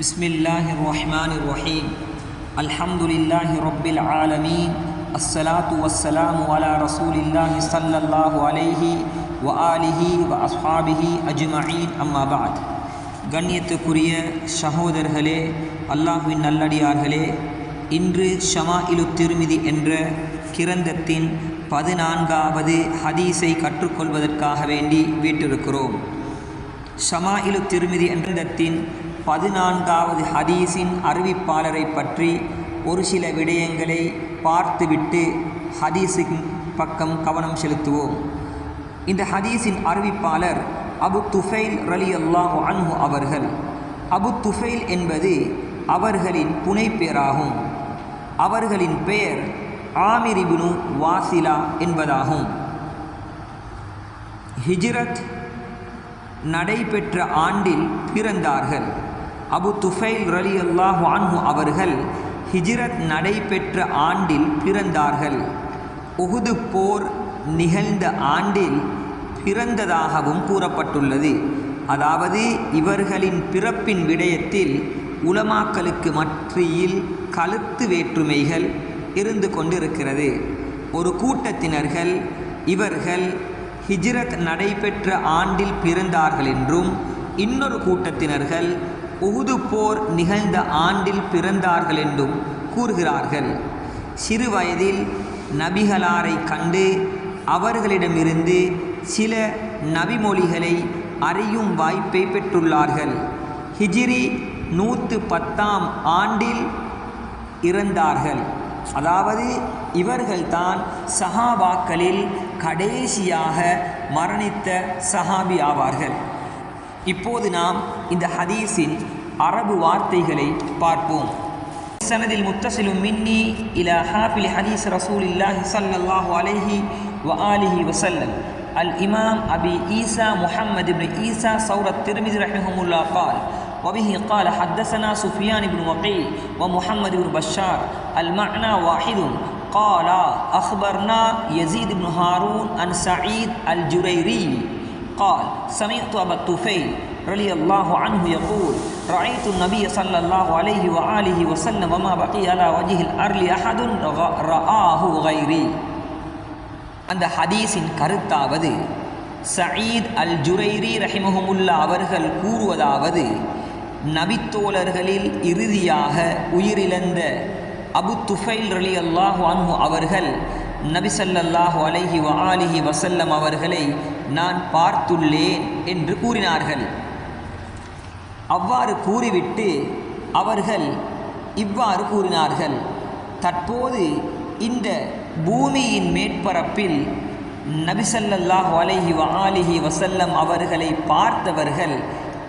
بسم الله الرحمن الرحيم الحمد لله رب العالمين الصلاة والسلام على رسول الله صلى الله عليه وآله وأصحابه أجمعين أما بعد கண்ணியத்துக்குரிய சகோதரர்களே அல்லாஹ்வின் நல்லடியார்களே இன்று ஷமாயிலு திருமிதி என்ற கிரந்தத்தின் பதினான்காவது ஹதீஸை கற்றுக்கொள்வதற்காக வேண்டி வீட்டிருக்கிறோம் ஷமாயிலு திருமிதி என்றத்தின் பதினான்காவது ஹதீஸின் அறிவிப்பாளரை பற்றி ஒரு சில விடயங்களை பார்த்துவிட்டு ஹதீஸின் பக்கம் கவனம் செலுத்துவோம். இந்த ஹதீஸின் அறிவிப்பாளர் அபு துஃபைல் ரலி அல்லாஹு அன்ஹு அவர்கள். அபு துஃபைல் என்பது அவர்களின் புனைப்பெயராகும். அவர்களின் பெயர் ஆமிரிபுனு வாசிலா என்பதாகும். ஹிஜ்ரத் நடைபெற்ற ஆண்டில் பிறந்தார்கள். அபு துஃபைல் ரலி அல்லாஹு அன்ஹு அவர்கள் ஹிஜ்ரத் நடைபெற்ற ஆண்டில் பிறந்தார்கள். உகுது போர் நிகழ்ந்த ஆண்டில் பிறந்ததாகவும் கூறப்பட்டுள்ளது. அதாவது இவர்களின் பிறப்பின் விடயத்தில் உலமாக்களுக்கு மற்றியில் கழுத்து வேற்றுமைகள் இருந்து கொண்டிருக்கிறது. ஒரு கூட்டத்தினர்கள் இவர்கள் ஹிஜ்ரத் நடைபெற்ற ஆண்டில் பிறந்தார்கள் என்றும் இன்னொரு கூட்டத்தினர்கள் உகுது போர் நிகழ்ந்த ஆண்டில் பிறந்தார்கள் என்றும் கூறுகிறார்கள். சிறு வயதில் நபிகளாரை கண்டு அவர்களிடமிருந்து சில நபிமொழிகளை அறியும் வாய்ப்பை பெற்றுள்ளார்கள். ஹிஜிரி நூற்று பத்தாம் ஆண்டில் இறந்தார்கள். அதாவது இவர்கள்தான் சஹாபாக்களில் கடைசியாக மரணித்த சஹாபி ஆவார்கள். இப்போது நாம் இந்த ஹதீஸின் அரபு வார்த்தைகளை பார்ப்போம் سند المتصل مني إلى حافل حديث رسول الله صلى الله عليه وآله وسلم الإمام أبي عيسى محمد بن عيسى ثور الترمذي رحمه الله قال وبه قال حدثنا سفيان بن وقيع ومحمد بن بشار المعنى واحد قال أخبرنا يزيد بن هارون عن سعيد الجريري قال سمعت أبا الطفيل رضي الله عنه يقول رأيت النبي صلى الله عليه وآله وسلم وما بقي على وجه الأرض أحد رآه غيري அந்த ஹதீஸின் கருத்தாவது சயீத் அல் ஜுரைரி ரஹிமஹமுல்லா அவர்கள் கூறுவதாவது நபித்தோழர்களில் இறுதியாக உயிரிழந்த அபு துஃபைல் ரலி அல்லாஹு அன்ஹு அவர்கள் நபிசல்லாஹு அலைஹி வ ஆலிஹி வசல்லம் அவர்களை நான் பார்த்துள்ளேன் என்று கூறினார்கள். அவ்வாறு கூறிவிட்டு அவர்கள் இவ்வாறு கூறினார்கள். தற்போது இந்த பூமியின் மேற்பரப்பில் நபிசல்லாஹ் அலஹி வ வசல்லம் அவர்களை பார்த்தவர்கள்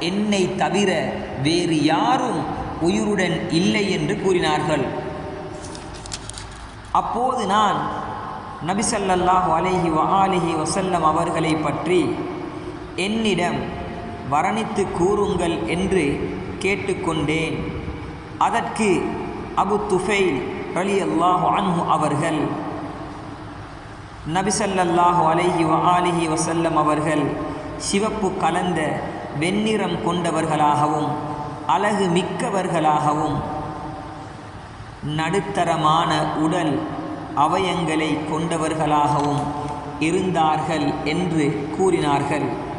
என்னை தவிர வேறு யாரும் உயிருடன் இல்லை என்று கூறினார்கள். அப்போது நான் நபிசல்லாஹ் அலைஹி வஹாலிஹி வசல்லம் அவர்களை பற்றி என்னிடம் வர்ணித்து கூறுங்கள் என்று கேட்டுக்கொண்டேன். அதற்கு அபு துஃபைல் அலி அல்லாஹு அன்ஹு அவர்கள் நபிசல்லாஹு அலைஹி வ வசல்லம் அவர்கள் சிவப்பு கலந்த வெண்ணிறம் கொண்டவர்களாகவும் அழகு மிக்கவர்களாகவும் நடுத்தரமான உடல் அவயங்களை கொண்டவர்களாகவும் இருந்தார்கள் என்று கூறினார்கள்.